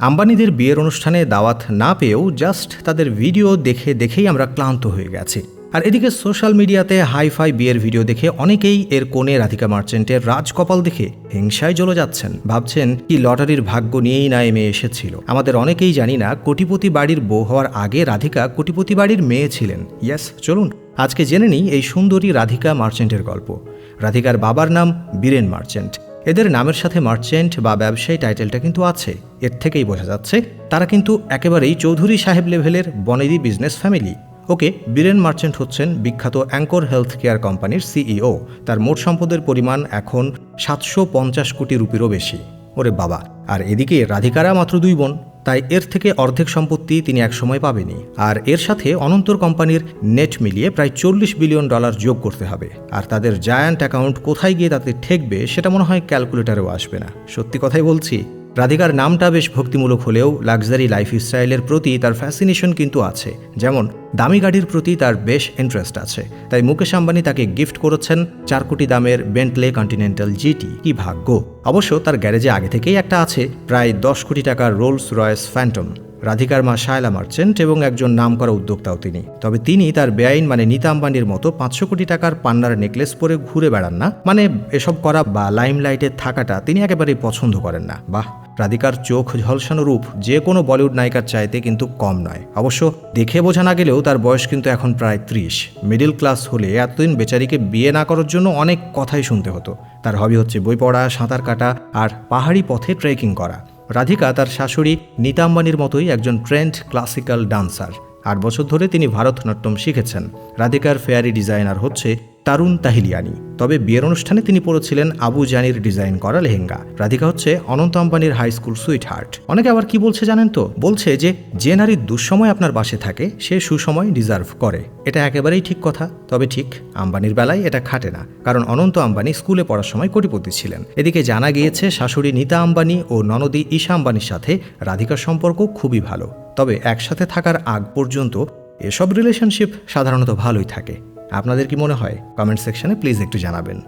আম্বানিদের বিয়ের অনুষ্ঠানে দাওয়াত না পেয়েও জাস্ট তাদের ভিডিও দেখে দেখেই আমরা ক্লান্ত হয়ে গেছি। আর এদিকে সোশ্যাল মিডিয়াতে হাইফাই বিয়ের ভিডিও দেখে অনেকেই এর কোণে রাধিকা মার্চেন্টের রাজকপাল দেখে হিংসায় জ্বলে যাচ্ছেন। ভাবছেন, কি লটারির ভাগ্য নিয়েই না এমে এসেছিল। আমাদের অনেকেই জানি না কোটিপতি বাড়ির বউ হওয়ার আগে রাধিকা কোটিপতি বাড়ির মেয়ে ছিলেন। ইয়াস, চলুন, আজকে জেনে নিই এই সুন্দরী রাধিকা মার্চেন্টের গল্প। রাধিকার বাবার নাম বীরেন মার্চেন্ট। এদের নামের সাথে মার্চেন্ট বা ব্যবসায়ী টাইটেলটা কিন্তু আছে। এর থেকেই বোঝা যাচ্ছে, তারা কিন্তু একেবারেই চৌধুরী সাহেব লেভেলের বনেদি business family. Okay, Viren merchant হচ্ছেন বিখ্যাত অ্যাঙ্কর হেলথ কেয়ার কোম্পানির সিইও। তার মোট সম্পদের পরিমাণ এখন সাতশো পঞ্চাশ কোটি রুপিরও বেশি। ওরে বাবা, আর এদিকে রাধিকারা মাত্র দুই বোন। তাই এর থেকে অর্ধেক সম্পত্তি তিনি একসময় পাবেনি আর এর সাথে অনন্তর কোম্পানির নেট মিলিয়ে প্রায় চল্লিশ বিলিয়ন ডলার যোগ করতে হবে। আর তাদের জায়ান্ট অ্যাকাউন্ট কোথায় গিয়ে তাতে ঠেকবে, সেটা মনে হয় ক্যালকুলেটারেও আসবে না। সত্যি কথাই বলছি রাধিকার নামটা বেশ ভক্তিমূলক হলেও লাক্সারি লাইফ স্টাইলের প্রতি তার ফ্যাসিনেশন কিন্তু আছে। যেমন, দামি গাড়ির প্রতি তার বেশ ইন্টারেস্ট আছে। তাই মুকেশ আম্বানি তাকে গিফট করেছেন চার কোটি দামের বেন্টলে কন্টিনেন্টাল জিটি কি ভাগ্য! অবশ্য তার গ্যারেজে আগে থেকেই একটা আছে, প্রায় দশ কোটি টাকার রোলস রয়েস ফ্যান্টম রাধিকার মা শায়লা মার্চেন্ট এবং একজন নামকরা উদ্যোক্তাও তিনি। তবে তিনি তার বেআইন মানে নীতা আম্বানির মতো পাঁচশো কোটি টাকার পান্নার নেকলেস পরে ঘুরে বেড়ান না। মানে এসব করা বা লাইমলাইটে থাকাটা তিনি একেবারেই পছন্দ করেন না। বাহ, রাধিকার চোখ ঝলসানো রূপ যে কোনো বলিউড নায়িকার চাইতে কিন্তু কম নয়। অবশ্য দেখে বোঝা না গেলেও তার বয়স কিন্তু এখন প্রায় ত্রিশ। মিডিল ক্লাস হলে এতদিন বেচারিকে বিয়ে না করার জন্য অনেক কথাই শুনতে হতো। তার হবি হচ্ছে বই পড়া, সাঁতার কাটা আর পাহাড়ি পথে ট্রেকিং করা। রাধিকা তার শাশুড়ি নীতা আম্বানির মতোই একজন ট্রেন্ড ক্লাসিক্যাল ডান্সার। আট বছর ধরে তিনি ভারতনাট্যম শিখেছেন। রাধিকার ফেয়ারি ডিজাইনার হচ্ছে তারুণ তাহিলিয়ানি। তবে বিয়ের অনুষ্ঠানে তিনি পরেছিলেন আবু জানির ডিজাইন করা লেহেঙ্গা। রাধিকা হচ্ছে অনন্ত আম্বানির হাই স্কুল সুইট হার্ট অনেকে আবার কি বলছে জানেন তো? বলছে যে যে নারী দুঃসময় আপনার বাসে থাকে, সে সুসময় ডিজার্ভ করে। এটা একেবারেই ঠিক কথা। তবে ঠিক আম্বানির বেলায় এটা খাটে না। কারণ অনন্ত আম্বানি স্কুলে পড়ার সময় কোটিপতি ছিলেন। এদিকে জানা গিয়েছে, শাশুড়ি নীতা আম্বানি ও ননদী ঈশা আম্বানির সাথে রাধিকার সম্পর্ক খুবই ভালো। তবে একসাথে থাকার আগ পর্যন্ত এসব রিলেশনশিপ সাধারণত ভালোই থাকে। আপনাদের কি মনে হয়? কমেন্ট সেকশনে প্লিজ একটু জানাবেন।